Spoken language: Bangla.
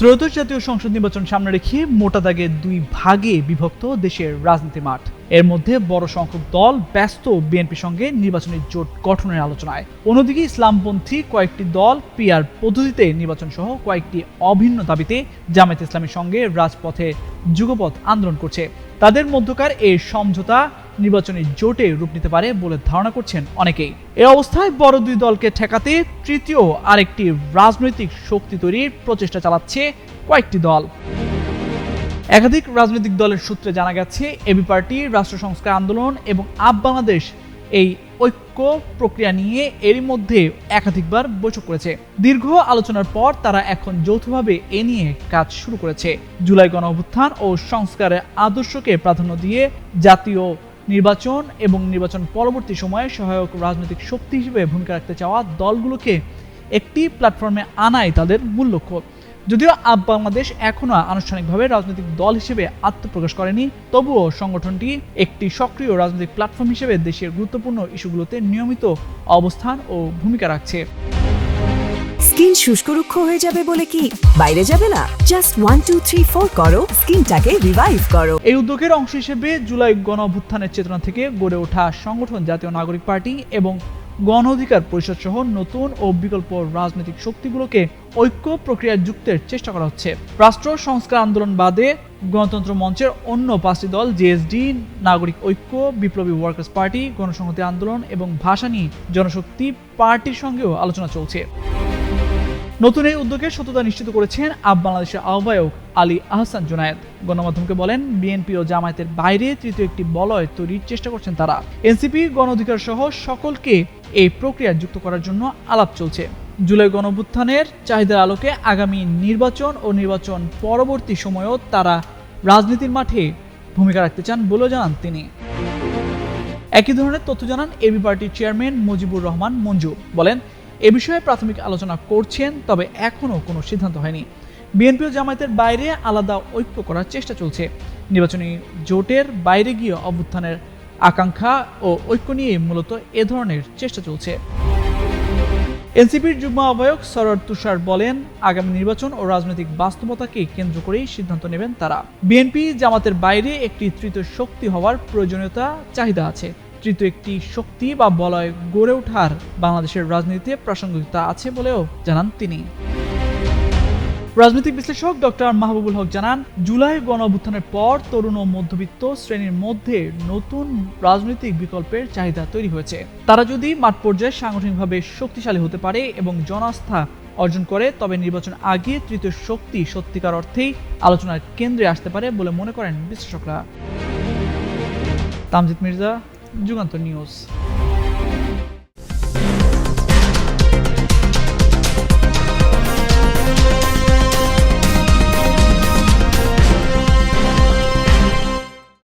ত্রয়োদশ জাতীয় সংসদ নির্বাচন সামনে রেখে মোটা দাগে দুই ভাগে বিভক্ত দেশের রাজনীতি মাঠ। এর মধ্যে বড় সংখ্যক দল ব্যস্ত বিএনপির সঙ্গে নির্বাচনী জোট গঠনের আলোচনায়। অন্যদিকে ইসলামপন্থী কয়েকটি দল পিআর পদ্ধতিতে নির্বাচন সহ কয়েকটি অভিন্ন দাবিতে জামায়াত ইসলামের সঙ্গে রাজপথে যুগপথ আন্দোলন করছে। তাদের মধ্যকার এই সমঝোতা নির্বাচনী জোটে রূপ নিতে পারে বলে ধারণা করছেন অনেকেই। এ অবস্থায় বড় দুই দলকে ঠেকাতে তৃতীয় আরেকটি রাজনৈতিক শক্তি তৈরির প্রচেষ্টা চালাচ্ছে কয়েকটি দল। একাধিক রাজনৈতিক দলের সূত্রে জানা গেছে, এবি পার্টি, রাষ্ট্র সংস্কার আন্দোলন এবং আপ বাংলাদেশ এই ঐক্য প্রক্রিয়া নিয়ে এরই মধ্যে একাধিকবার বৈঠক করেছে। দীর্ঘ আলোচনার পর তারা এখন যৌথভাবে এ নিয়ে কাজ শুরু করেছে। জুলাই গণ অভ্যুত্থান ও সংস্কারের আদর্শকে প্রাধান্য দিয়ে জাতীয় নির্বাচন এবং নির্বাচন পরবর্তী সময়ে সহায়ক রাজনৈতিক শক্তি হিসেবে ভূমিকা রাখতে চাওয়া দলগুলোকে একটি প্ল্যাটফর্মে আনাই তাদের মূল লক্ষ্য। যদিও আপ বাংলাদেশ এখনও আনুষ্ঠানিকভাবে রাজনৈতিক দল হিসেবে আত্মপ্রকাশ করেনি, তবুও সংগঠনটি একটি সক্রিয় রাজনৈতিক প্ল্যাটফর্ম হিসেবে দেশের গুরুত্বপূর্ণ ইস্যুগুলোতে নিয়মিত অবস্থান ও ভূমিকা রাখছে। স্কিন শুষ্ক রুক্ষ হয়ে যাবে বলে কি? বাইরে যাবে না। Just one two three four করো। স্কিনটাকে রিভাইভ করো। এই উদ্যোগের অংশ হিসেবে জুলাই গণ অভ্যুত্থানের চেতনা থেকে গড়ে ওঠা সংগঠন জাতীয় নাগরিক পার্টি এবং গণ অধিকার পরিষদ সহ নতুন ও বিকল্প রাজনৈতিক শক্তিগুলোকে ঐক্য প্রক্রিয়ায় যুক্তের চেষ্টা করা হচ্ছে। রাষ্ট্র সংস্কার আন্দোলন বাদে গণতন্ত্র মঞ্চের অন্য পাঁচটি দল জেএসডি নাগরিক ঐক্য, বিপ্লবী ওয়ার্কার্স পার্টি, গণসংহতি আন্দোলন এবং ভাষা নিয়ে জনশক্তি পার্টির সঙ্গেও আলোচনা চলছে। নতুন এই উদ্যোগের সত্যতা নিশ্চিত করেছেন আব বাংলাদেশের আহ্বায়ক আলী আহসান জুনায়েদ। গণমাধ্যমকে বলেন, বিএনপি ও জামায়াতের বাইরে তৃতীয় একটি বলয় তৈরির চেষ্টা করছেন তারা। এনসিপি গণ অধিকার সহ সকলকে এই প্রক্রিয়া যুক্ত করার জন্য আলাপ চলছে। জুলাই গণভুত্থানের চাহিদার আলোকে আগামী নির্বাচন ও নির্বাচন পরবর্তী সময়েও তারা রাজনীতির মাঠে ভূমিকা রাখতে চান বলেও জানান তিনি। একই ধরনের তথ্য জানান এবি পার্টির চেয়ারম্যান মুজিবুর রহমান মঞ্জু। বলেন এ বিষয়ে প্রাথমিক আলোচনা করছেন, তবে এখনও কোনো সিদ্ধান্ত হয়নি। বিএনপি ও জামায়াতের বাইরে আলাদা ঐক্য করার চেষ্টা চলছে। নির্বাচনী জোটের বাইরে গিয়ে অভ্যুত্থানের আকাঙ্ক্ষা ও ঐক্য নিয়ে মূলত এ ধরনের চেষ্টা চলছে। এনসিপির যুগ্ম আহ্বায়ক সরোয়ার তুষার বলেন, আগামী নির্বাচন ও রাজনৈতিক বাস্তবতাকে কেন্দ্র করেই সিদ্ধান্ত নেবেন তারা। বিএনপি জামাতের বাইরে একটি তৃতীয় শক্তি হওয়ার প্রয়োজনীয়তা চাহিদা আছে। তৃতীয় একটি শক্তি বা বলয় গড়ে ওঠার বাংলাদেশের রাজনীতিতে প্রাসঙ্গিকতা আছে বলেও জানান তিনি। রাজনৈতিক বিশ্লেষক ডক্টর মাহবুবুল হক জানান, জুলাই গণ অভ্যুত্থানের পর তরুণ ও মধ্যবিত্ত শ্রেণির মধ্যে নতুন রাজনৈতিক বিকল্পের চাহিদা তৈরি হয়েছে। তারা যদি মাঠ পর্যায়ে সাংগঠনিকভাবে শক্তিশালী হতে পারে এবং জনাস্থা অর্জন করে, তবে নির্বাচন আগে তৃতীয় শক্তি সত্যিকার অর্থেই আলোচনার কেন্দ্রে আসতে পারে বলে মনে করেন বিশ্লেষকরা। Tamjid Mirza jugando News.